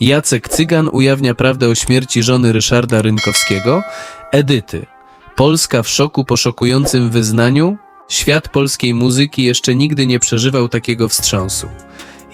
Jacek Cygan ujawnia prawdę o śmierci żony Ryszarda Rynkowskiego, Edyty. Polska w szoku po szokującym wyznaniu? Świat polskiej muzyki jeszcze nigdy nie przeżywał takiego wstrząsu.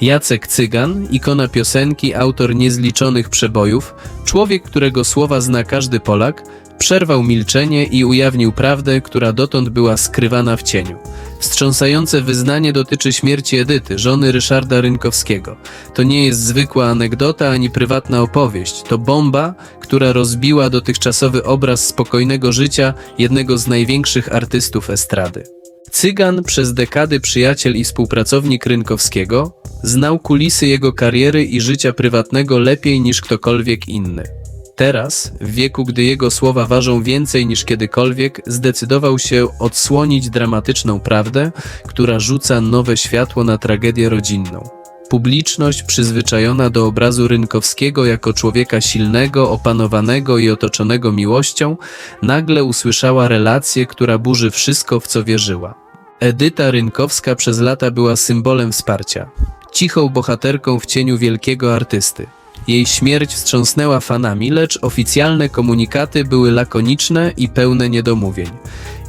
Jacek Cygan, ikona piosenki, autor niezliczonych przebojów, człowiek, którego słowa zna każdy Polak, przerwał milczenie i ujawnił prawdę, która dotąd była skrywana w cieniu. Wstrząsające wyznanie dotyczy śmierci Edyty, żony Ryszarda Rynkowskiego. To nie jest zwykła anegdota ani prywatna opowieść, to bomba, która rozbiła dotychczasowy obraz spokojnego życia jednego z największych artystów estrady. Cygan, przez dekady przyjaciel i współpracownik Rynkowskiego, znał kulisy jego kariery i życia prywatnego lepiej niż ktokolwiek inny. Teraz, w wieku, gdy jego słowa ważą więcej niż kiedykolwiek, zdecydował się odsłonić dramatyczną prawdę, która rzuca nowe światło na tragedię rodzinną. Publiczność, przyzwyczajona do obrazu Rynkowskiego jako człowieka silnego, opanowanego i otoczonego miłością, nagle usłyszała relację, która burzy wszystko, w co wierzyła. Edyta Rynkowska przez lata była symbolem wsparcia, cichą bohaterką w cieniu wielkiego artysty. Jej śmierć wstrząsnęła fanami, lecz oficjalne komunikaty były lakoniczne i pełne niedomówień.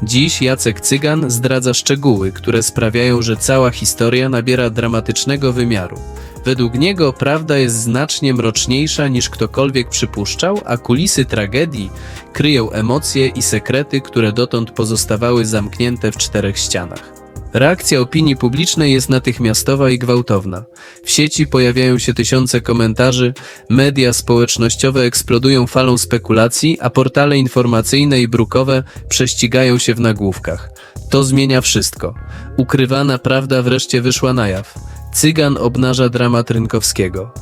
Dziś Jacek Cygan zdradza szczegóły, które sprawiają, że cała historia nabiera dramatycznego wymiaru. Według niego prawda jest znacznie mroczniejsza niż ktokolwiek przypuszczał, a kulisy tragedii kryją emocje i sekrety, które dotąd pozostawały zamknięte w czterech ścianach. Reakcja opinii publicznej jest natychmiastowa i gwałtowna. W sieci pojawiają się tysiące komentarzy, media społecznościowe eksplodują falą spekulacji, a portale informacyjne i brukowe prześcigają się w nagłówkach. To zmienia wszystko. Ukrywana prawda wreszcie wyszła na jaw. Cygan obnaża dramat Rynkowskiego.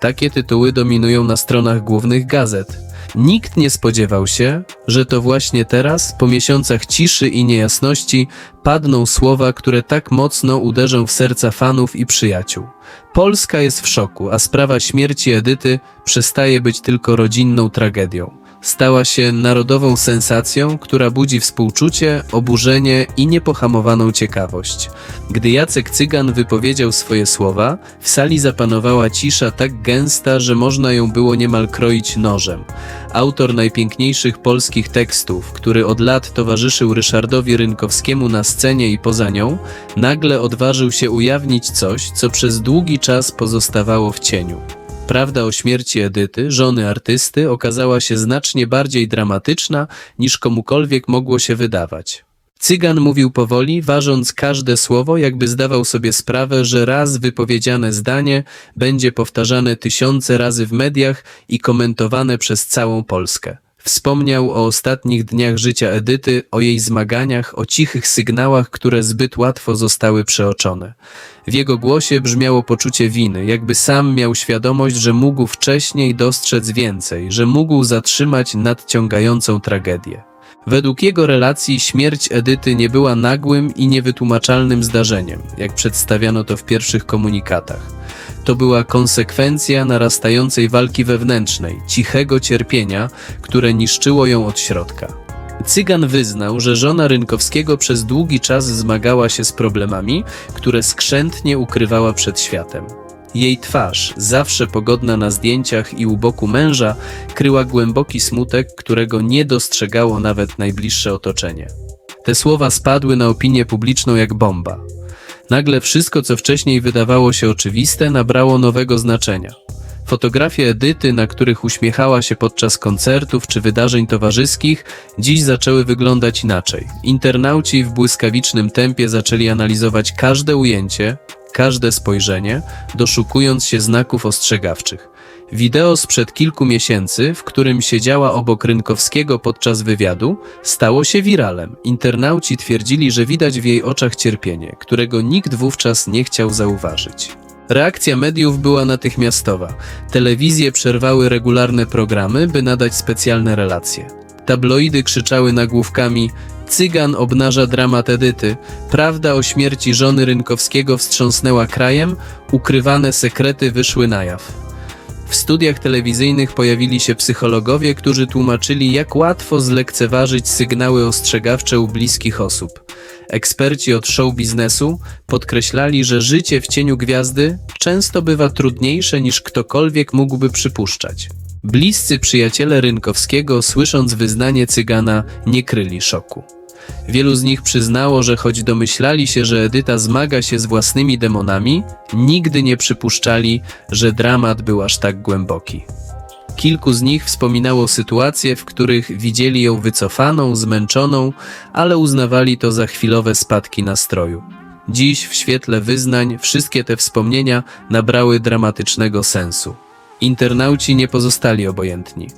Takie tytuły dominują na stronach głównych gazet. Nikt nie spodziewał się, że to właśnie teraz, po miesiącach ciszy i niejasności, padną słowa, które tak mocno uderzą w serca fanów i przyjaciół. Polska jest w szoku, a sprawa śmierci Edyty przestaje być tylko rodzinną tragedią. Stała się narodową sensacją, która budzi współczucie, oburzenie i niepohamowaną ciekawość. Gdy Jacek Cygan wypowiedział swoje słowa, w sali zapanowała cisza tak gęsta, że można ją było niemal kroić nożem. Autor najpiękniejszych polskich tekstów, który od lat towarzyszył Ryszardowi Rynkowskiemu na scenie i poza nią, nagle odważył się ujawnić coś, co przez długi czas pozostawało w cieniu. Prawda o śmierci Edyty, żony artysty, okazała się znacznie bardziej dramatyczna niż komukolwiek mogło się wydawać. Cygan mówił powoli, ważąc każde słowo, jakby zdawał sobie sprawę, że raz wypowiedziane zdanie będzie powtarzane tysiące razy w mediach i komentowane przez całą Polskę. Wspomniał o ostatnich dniach życia Edyty, o jej zmaganiach, o cichych sygnałach, które zbyt łatwo zostały przeoczone. W jego głosie brzmiało poczucie winy, jakby sam miał świadomość, że mógł wcześniej dostrzec więcej, że mógł zatrzymać nadciągającą tragedię. Według jego relacji śmierć Edyty nie była nagłym i niewytłumaczalnym zdarzeniem, jak przedstawiano to w pierwszych komunikatach. To była konsekwencja narastającej walki wewnętrznej, cichego cierpienia, które niszczyło ją od środka. Cygan wyznał, że żona Rynkowskiego przez długi czas zmagała się z problemami, które skrzętnie ukrywała przed światem. Jej twarz, zawsze pogodna na zdjęciach i u boku męża, kryła głęboki smutek, którego nie dostrzegało nawet najbliższe otoczenie. Te słowa spadły na opinię publiczną jak bomba. Nagle wszystko, co wcześniej wydawało się oczywiste, nabrało nowego znaczenia. Fotografie Edyty, na których uśmiechała się podczas koncertów czy wydarzeń towarzyskich, dziś zaczęły wyglądać inaczej. Internauci w błyskawicznym tempie zaczęli analizować każde ujęcie, każde spojrzenie, doszukując się znaków ostrzegawczych. Wideo sprzed kilku miesięcy, w którym siedziała obok Rynkowskiego podczas wywiadu, stało się wiralem. Internauci twierdzili, że widać w jej oczach cierpienie, którego nikt wówczas nie chciał zauważyć. Reakcja mediów była natychmiastowa. Telewizje przerwały regularne programy, by nadać specjalne relacje. Tabloidy krzyczały nagłówkami Cygan obnaża dramat Edyty, prawda o śmierci żony Rynkowskiego wstrząsnęła krajem, ukrywane sekrety wyszły na jaw. W studiach telewizyjnych pojawili się psychologowie, którzy tłumaczyli, jak łatwo zlekceważyć sygnały ostrzegawcze u bliskich osób. Eksperci od show biznesu podkreślali, że życie w cieniu gwiazdy często bywa trudniejsze niż ktokolwiek mógłby przypuszczać. Bliscy przyjaciele Rynkowskiego, słysząc wyznanie cygana, nie kryli szoku. Wielu z nich przyznało, że choć domyślali się, że Edyta zmaga się z własnymi demonami, nigdy nie przypuszczali, że dramat był aż tak głęboki. Kilku z nich wspominało sytuacje, w których widzieli ją wycofaną, zmęczoną, ale uznawali to za chwilowe spadki nastroju. Dziś, w świetle wyznań, wszystkie te wspomnienia nabrały dramatycznego sensu. Internauci nie pozostali obojętni.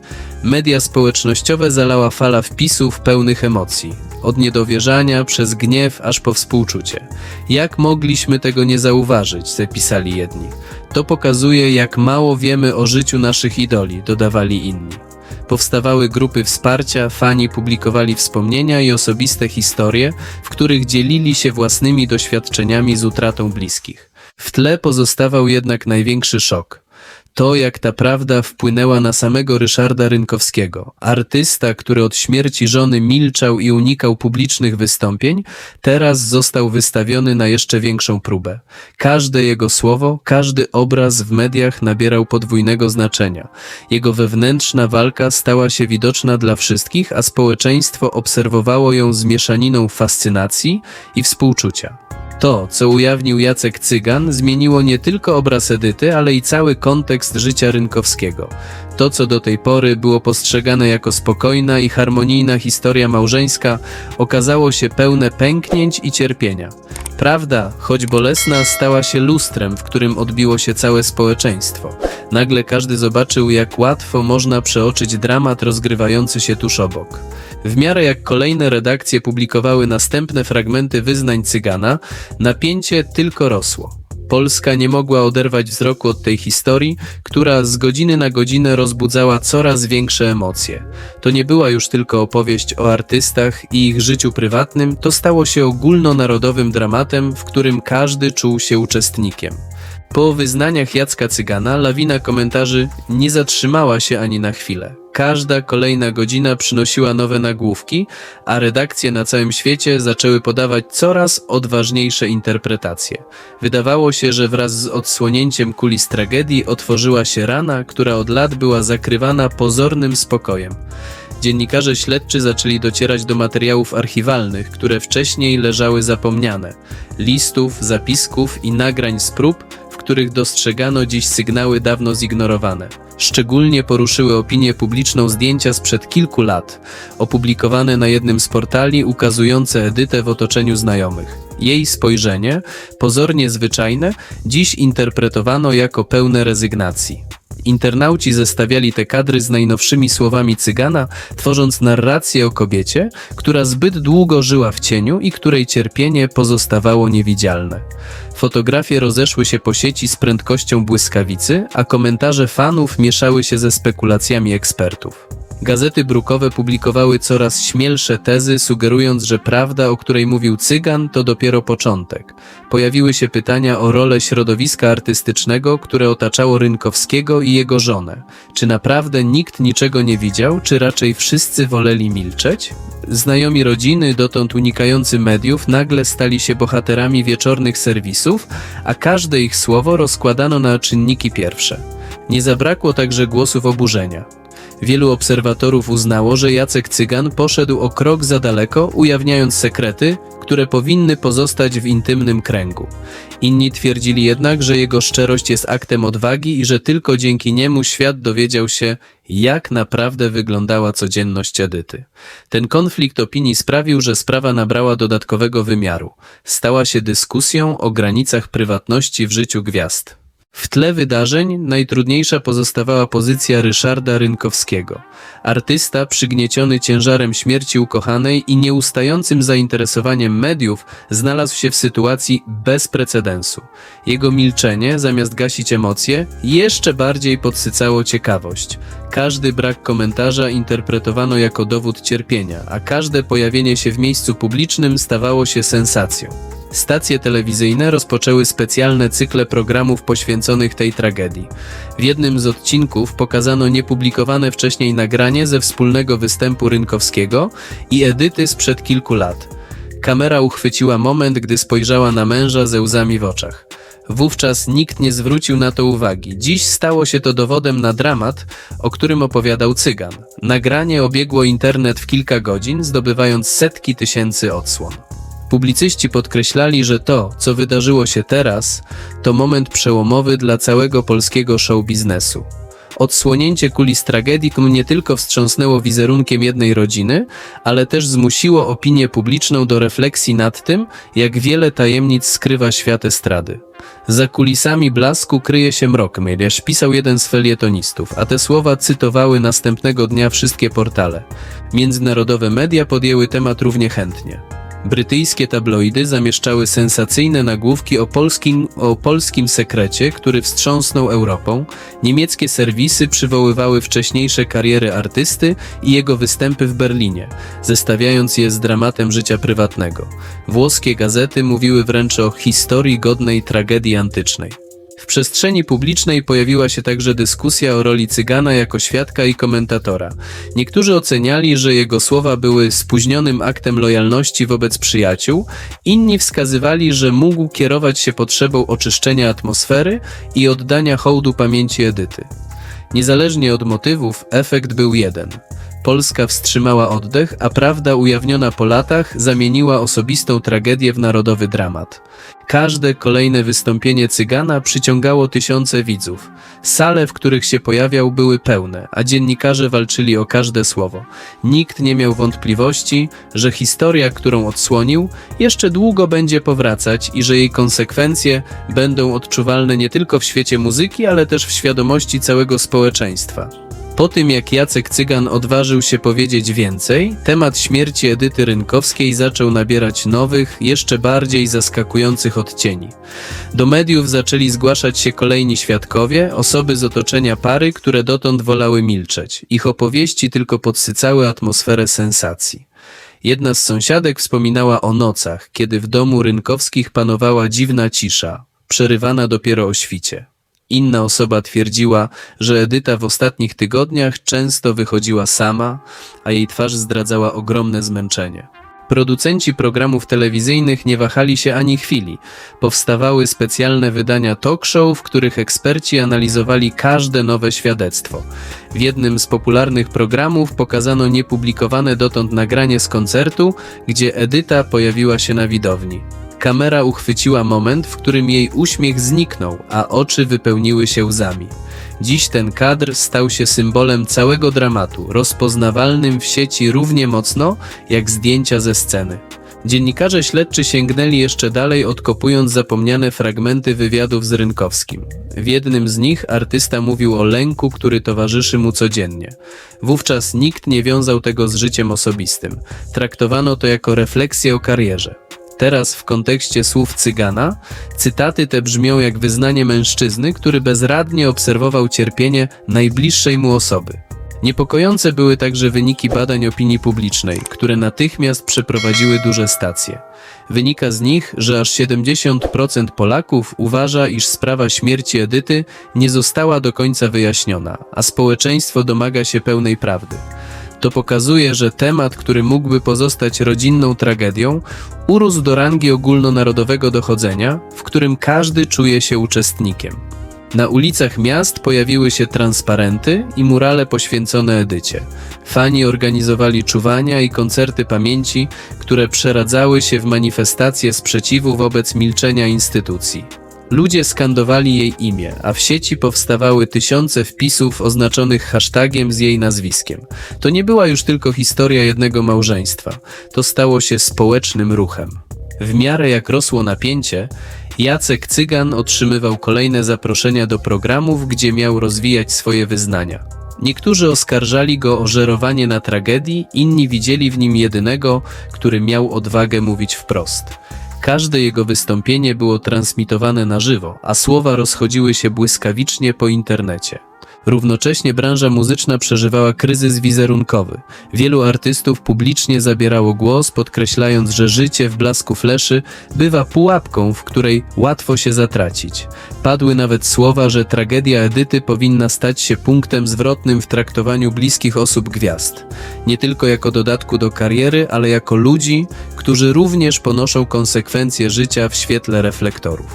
Media społecznościowe zalała fala wpisów pełnych emocji. Od niedowierzania przez gniew aż po współczucie. Jak mogliśmy tego nie zauważyć, zapisali jedni. To pokazuje, jak mało wiemy o życiu naszych idoli, dodawali inni. Powstawały grupy wsparcia, fani publikowali wspomnienia i osobiste historie, w których dzielili się własnymi doświadczeniami z utratą bliskich. W tle pozostawał jednak największy szok. To, jak ta prawda wpłynęła na samego Ryszarda Rynkowskiego. Artysta, który od śmierci żony milczał i unikał publicznych wystąpień, teraz został wystawiony na jeszcze większą próbę. Każde jego słowo, każdy obraz w mediach nabierał podwójnego znaczenia. Jego wewnętrzna walka stała się widoczna dla wszystkich, a społeczeństwo obserwowało ją z mieszaniną fascynacji i współczucia. To, co ujawnił Jacek Cygan, zmieniło nie tylko obraz Edyty, ale i cały kontekst życia rynkowskiego. To, co do tej pory było postrzegane jako spokojna i harmonijna historia małżeńska, okazało się pełne pęknięć i cierpienia. Prawda, choć bolesna, stała się lustrem, w którym odbiło się całe społeczeństwo. Nagle każdy zobaczył, jak łatwo można przeoczyć dramat rozgrywający się tuż obok. W miarę jak kolejne redakcje publikowały następne fragmenty wyznań Cygana, napięcie tylko rosło. Polska nie mogła oderwać wzroku od tej historii, która z godziny na godzinę rozbudzała coraz większe emocje. To nie była już tylko opowieść o artystach i ich życiu prywatnym, to stało się ogólnonarodowym dramatem, w którym każdy czuł się uczestnikiem. Po wyznaniach Jacka Cygana lawina komentarzy nie zatrzymała się ani na chwilę. Każda kolejna godzina przynosiła nowe nagłówki, a redakcje na całym świecie zaczęły podawać coraz odważniejsze interpretacje. Wydawało się, że wraz z odsłonięciem kulis tragedii otworzyła się rana, która od lat była zakrywana pozornym spokojem. Dziennikarze śledczy zaczęli docierać do materiałów archiwalnych, które wcześniej leżały zapomniane, listów, zapisków i nagrań z prób, których dostrzegano dziś sygnały dawno zignorowane. Szczególnie poruszyły opinię publiczną zdjęcia sprzed kilku lat, opublikowane na jednym z portali ukazujące Edytę w otoczeniu znajomych. Jej spojrzenie, pozornie zwyczajne, dziś interpretowano jako pełne rezygnacji. Internauci zestawiali te kadry z najnowszymi słowami Cygana, tworząc narrację o kobiecie, która zbyt długo żyła w cieniu i której cierpienie pozostawało niewidzialne. Fotografie rozeszły się po sieci z prędkością błyskawicy, a komentarze fanów mieszały się ze spekulacjami ekspertów. Gazety brukowe publikowały coraz śmielsze tezy, sugerując, że prawda, o której mówił Cygan, to dopiero początek. Pojawiły się pytania o rolę środowiska artystycznego, które otaczało Rynkowskiego i jego żonę. Czy naprawdę nikt niczego nie widział, czy raczej wszyscy woleli milczeć? Znajomi rodziny, dotąd unikający mediów, nagle stali się bohaterami wieczornych serwisów, a każde ich słowo rozkładano na czynniki pierwsze. Nie zabrakło także głosów oburzenia. Wielu obserwatorów uznało, że Jacek Cygan poszedł o krok za daleko, ujawniając sekrety, które powinny pozostać w intymnym kręgu. Inni twierdzili jednak, że jego szczerość jest aktem odwagi i że tylko dzięki niemu świat dowiedział się, jak naprawdę wyglądała codzienność Edyty. Ten konflikt opinii sprawił, że sprawa nabrała dodatkowego wymiaru. Stała się dyskusją o granicach prywatności w życiu gwiazd. W tle wydarzeń najtrudniejsza pozostawała pozycja Ryszarda Rynkowskiego. Artysta przygnieciony ciężarem śmierci ukochanej i nieustającym zainteresowaniem mediów znalazł się w sytuacji bez precedensu. Jego milczenie, zamiast gasić emocje, jeszcze bardziej podsycało ciekawość. Każdy brak komentarza interpretowano jako dowód cierpienia, a każde pojawienie się w miejscu publicznym stawało się sensacją. Stacje telewizyjne rozpoczęły specjalne cykle programów poświęconych tej tragedii. W jednym z odcinków pokazano niepublikowane wcześniej nagranie ze wspólnego występu Rynkowskiego i Edyty sprzed kilku lat. Kamera uchwyciła moment, gdy spojrzała na męża ze łzami w oczach. Wówczas nikt nie zwrócił na to uwagi. Dziś stało się to dowodem na dramat, o którym opowiadał Cygan. Nagranie obiegło internet w kilka godzin, zdobywając setki tysięcy odsłon. Publicyści podkreślali, że to, co wydarzyło się teraz, to moment przełomowy dla całego polskiego show biznesu. Odsłonięcie kulis tragedii nie tylko wstrząsnęło wizerunkiem jednej rodziny, ale też zmusiło opinię publiczną do refleksji nad tym, jak wiele tajemnic skrywa świat estrady. Za kulisami blasku kryje się mrok, Myliesz, pisał jeden z felietonistów, a te słowa cytowały następnego dnia wszystkie portale. Międzynarodowe media podjęły temat równie chętnie. Brytyjskie tabloidy zamieszczały sensacyjne nagłówki o polskim, o polskim sekrecie, który wstrząsnął Europą. Niemieckie serwisy przywoływały wcześniejsze kariery artysty i jego występy w Berlinie, zestawiając je z dramatem życia prywatnego. Włoskie gazety mówiły wręcz o historii godnej tragedii antycznej. Przestrzeni publicznej pojawiła się także dyskusja o roli Cygana jako świadka i komentatora. Niektórzy oceniali, że jego słowa były spóźnionym aktem lojalności wobec przyjaciół, inni wskazywali, że mógł kierować się potrzebą oczyszczenia atmosfery i oddania hołdu pamięci Edyty. Niezależnie od motywów, efekt był jeden. Polska wstrzymała oddech, a prawda ujawniona po latach zamieniła osobistą tragedię w narodowy dramat. Każde kolejne wystąpienie Cygana przyciągało tysiące widzów. Sale, w których się pojawiał, były pełne, a dziennikarze walczyli o każde słowo. Nikt nie miał wątpliwości, że historia, którą odsłonił, jeszcze długo będzie powracać i że jej konsekwencje będą odczuwalne nie tylko w świecie muzyki, ale też w świadomości całego społeczeństwa. Po tym jak Jacek Cygan odważył się powiedzieć więcej, temat śmierci Edyty Rynkowskiej zaczął nabierać nowych, jeszcze bardziej zaskakujących odcieni. Do mediów zaczęli zgłaszać się kolejni świadkowie, osoby z otoczenia pary, które dotąd wolały milczeć. Ich opowieści tylko podsycały atmosferę sensacji. Jedna z sąsiadek wspominała o nocach, kiedy w domu Rynkowskich panowała dziwna cisza, przerywana dopiero o świcie. Inna osoba twierdziła, że Edyta w ostatnich tygodniach często wychodziła sama, a jej twarz zdradzała ogromne zmęczenie. Producenci programów telewizyjnych nie wahali się ani chwili. Powstawały specjalne wydania talk show, w których eksperci analizowali każde nowe świadectwo. W jednym z popularnych programów pokazano niepublikowane dotąd nagranie z koncertu, gdzie Edyta pojawiła się na widowni. Kamera uchwyciła moment, w którym jej uśmiech zniknął, a oczy wypełniły się łzami. Dziś ten kadr stał się symbolem całego dramatu, rozpoznawalnym w sieci równie mocno jak zdjęcia ze sceny. Dziennikarze śledczy sięgnęli jeszcze dalej, odkopując zapomniane fragmenty wywiadów z Rynkowskim. W jednym z nich artysta mówił o lęku, który towarzyszy mu codziennie. Wówczas nikt nie wiązał tego z życiem osobistym. Traktowano to jako refleksję o karierze. Teraz w kontekście słów Cygana, cytaty te brzmią jak wyznanie mężczyzny, który bezradnie obserwował cierpienie najbliższej mu osoby. Niepokojące były także wyniki badań opinii publicznej, które natychmiast przeprowadziły duże stacje. Wynika z nich, że aż 70% Polaków uważa, iż sprawa śmierci Edyty nie została do końca wyjaśniona, a społeczeństwo domaga się pełnej prawdy. To pokazuje, że temat, który mógłby pozostać rodzinną tragedią, urósł do rangi ogólnonarodowego dochodzenia, w którym każdy czuje się uczestnikiem. Na ulicach miast pojawiły się transparenty i murale poświęcone Edycie. Fani organizowali czuwania i koncerty pamięci, które przeradzały się w manifestacje sprzeciwu wobec milczenia instytucji. Ludzie skandowali jej imię, a w sieci powstawały tysiące wpisów oznaczonych hashtagiem z jej nazwiskiem. To nie była już tylko historia jednego małżeństwa, to stało się społecznym ruchem. W miarę jak rosło napięcie, Jacek Cygan otrzymywał kolejne zaproszenia do programów, gdzie miał rozwijać swoje wyznania. Niektórzy oskarżali go o żerowanie na tragedii, inni widzieli w nim jedynego, który miał odwagę mówić wprost. Każde jego wystąpienie było transmitowane na żywo, a słowa rozchodziły się błyskawicznie po internecie. Równocześnie branża muzyczna przeżywała kryzys wizerunkowy. Wielu artystów publicznie zabierało głos, podkreślając, że życie w blasku fleszy bywa pułapką, w której łatwo się zatracić. Padły nawet słowa, że tragedia Edyty powinna stać się punktem zwrotnym w traktowaniu bliskich osób gwiazd. Nie tylko jako dodatku do kariery, ale jako ludzi, którzy również ponoszą konsekwencje życia w świetle reflektorów.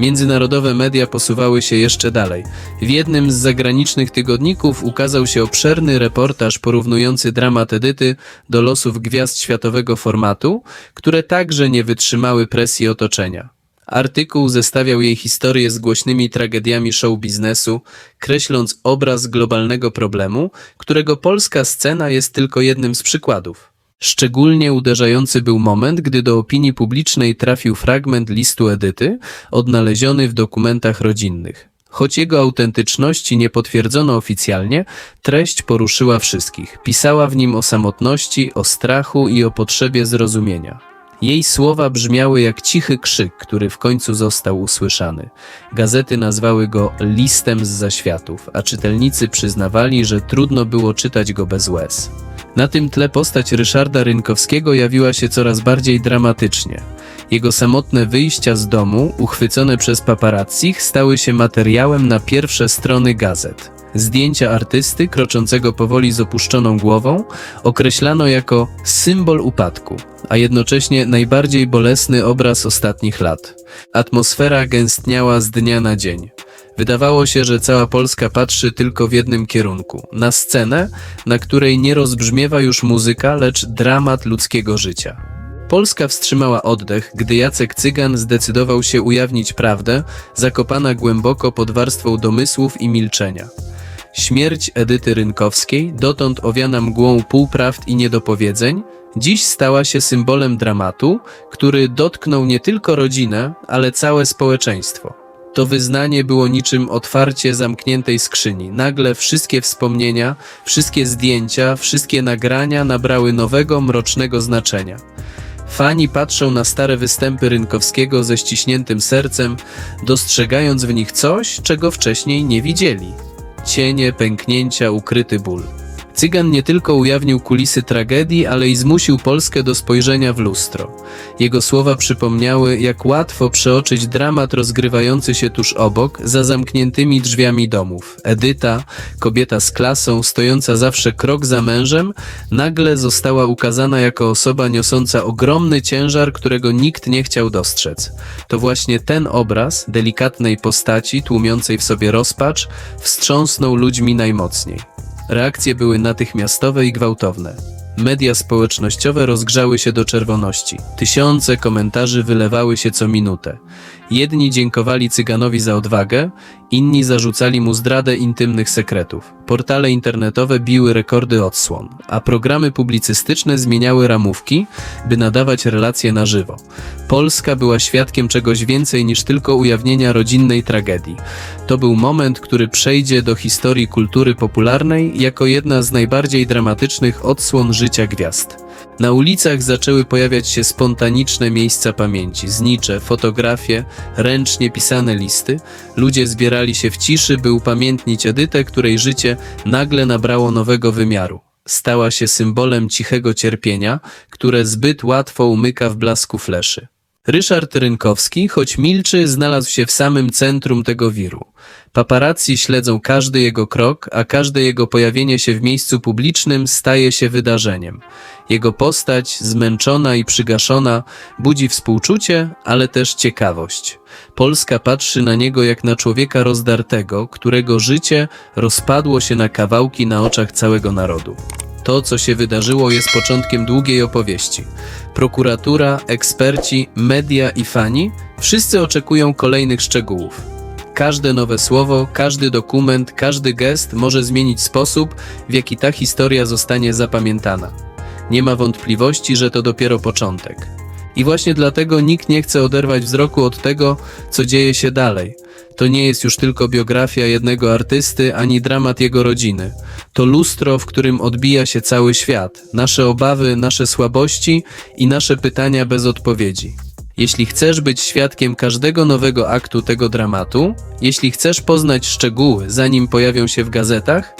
Międzynarodowe media posuwały się jeszcze dalej. W jednym z zagranicznych tygodników ukazał się obszerny reportaż porównujący dramat Edyty do losów gwiazd światowego formatu, które także nie wytrzymały presji otoczenia. Artykuł zestawiał jej historię z głośnymi tragediami show biznesu, kreśląc obraz globalnego problemu, którego polska scena jest tylko jednym z przykładów. Szczególnie uderzający był moment, gdy do opinii publicznej trafił fragment listu Edyty, odnaleziony w dokumentach rodzinnych. Choć jego autentyczności nie potwierdzono oficjalnie, treść poruszyła wszystkich. Pisała w nim o samotności, o strachu i o potrzebie zrozumienia. Jej słowa brzmiały jak cichy krzyk, który w końcu został usłyszany. Gazety nazwały go listem z zaświatów, a czytelnicy przyznawali, że trudno było czytać go bez łez. Na tym tle postać Ryszarda Rynkowskiego jawiła się coraz bardziej dramatycznie. Jego samotne wyjścia z domu, uchwycone przez paparazzich, stały się materiałem na pierwsze strony gazet. Zdjęcia artysty, kroczącego powoli z opuszczoną głową, określano jako symbol upadku, a jednocześnie najbardziej bolesny obraz ostatnich lat. Atmosfera gęstniała z dnia na dzień. Wydawało się, że cała Polska patrzy tylko w jednym kierunku na scenę, na której nie rozbrzmiewa już muzyka, lecz dramat ludzkiego życia. Polska wstrzymała oddech, gdy Jacek Cygan zdecydował się ujawnić prawdę, zakopana głęboko pod warstwą domysłów i milczenia. Śmierć Edyty Rynkowskiej, dotąd owiana mgłą półprawd i niedopowiedzeń, dziś stała się symbolem dramatu, który dotknął nie tylko rodzinę, ale całe społeczeństwo. To wyznanie było niczym otwarcie zamkniętej skrzyni. Nagle wszystkie wspomnienia, wszystkie zdjęcia, wszystkie nagrania nabrały nowego, mrocznego znaczenia. Fani patrzą na stare występy Rynkowskiego ze ściśniętym sercem, dostrzegając w nich coś, czego wcześniej nie widzieli. Cienie, pęknięcia, ukryty ból. Cygan nie tylko ujawnił kulisy tragedii, ale i zmusił Polskę do spojrzenia w lustro. Jego słowa przypomniały, jak łatwo przeoczyć dramat rozgrywający się tuż obok, za zamkniętymi drzwiami domów. Edyta, kobieta z klasą, stojąca zawsze krok za mężem, nagle została ukazana jako osoba niosąca ogromny ciężar, którego nikt nie chciał dostrzec. To właśnie ten obraz delikatnej postaci, tłumiącej w sobie rozpacz, wstrząsnął ludźmi najmocniej. Reakcje były natychmiastowe i gwałtowne. Media społecznościowe rozgrzały się do czerwoności. Tysiące komentarzy wylewały się co minutę. Jedni dziękowali Cyganowi za odwagę, inni zarzucali mu zdradę intymnych sekretów. Portale internetowe biły rekordy odsłon, a programy publicystyczne zmieniały ramówki, by nadawać relacje na żywo. Polska była świadkiem czegoś więcej niż tylko ujawnienia rodzinnej tragedii. To był moment, który przejdzie do historii kultury popularnej jako jedna z najbardziej dramatycznych odsłon życia gwiazd. Na ulicach zaczęły pojawiać się spontaniczne miejsca pamięci, znicze, fotografie, ręcznie pisane listy. Ludzie zbierali się w ciszy, by upamiętnić Edytę, której życie nagle nabrało nowego wymiaru. Stała się symbolem cichego cierpienia, które zbyt łatwo umyka w blasku fleszy. Ryszard Rynkowski, choć milczy, znalazł się w samym centrum tego wiru. Paparazzi śledzą każdy jego krok, a każde jego pojawienie się w miejscu publicznym staje się wydarzeniem. Jego postać, zmęczona i przygaszona, budzi współczucie, ale też ciekawość. Polska patrzy na niego jak na człowieka rozdartego, którego życie rozpadło się na kawałki na oczach całego narodu. To, co się wydarzyło, jest początkiem długiej opowieści. Prokuratura, eksperci, media i fani wszyscy oczekują kolejnych szczegółów. Każde nowe słowo, każdy dokument, każdy gest może zmienić sposób, w jaki ta historia zostanie zapamiętana. Nie ma wątpliwości, że to dopiero początek. I właśnie dlatego nikt nie chce oderwać wzroku od tego, co dzieje się dalej. To nie jest już tylko biografia jednego artysty, ani dramat jego rodziny. To lustro, w którym odbija się cały świat, nasze obawy, nasze słabości i nasze pytania bez odpowiedzi. Jeśli chcesz być świadkiem każdego nowego aktu tego dramatu, jeśli chcesz poznać szczegóły, zanim pojawią się w gazetach,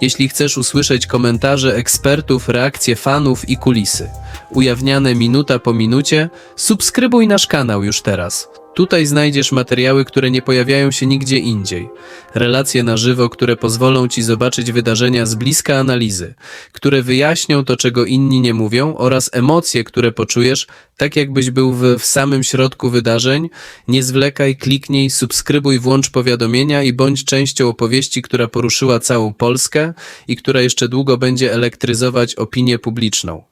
jeśli chcesz usłyszeć komentarze ekspertów, reakcje fanów i kulisy, ujawniane minuta po minucie, subskrybuj nasz kanał już teraz. Tutaj znajdziesz materiały, które nie pojawiają się nigdzie indziej. Relacje na żywo, które pozwolą ci zobaczyć wydarzenia z bliska analizy, które wyjaśnią to, czego inni nie mówią, oraz emocje, które poczujesz, tak jakbyś był w, w samym środku wydarzeń. Nie zwlekaj, kliknij, subskrybuj, włącz powiadomienia i bądź częścią opowieści, która poruszyła całą Polskę i która jeszcze długo będzie elektryzować opinię publiczną.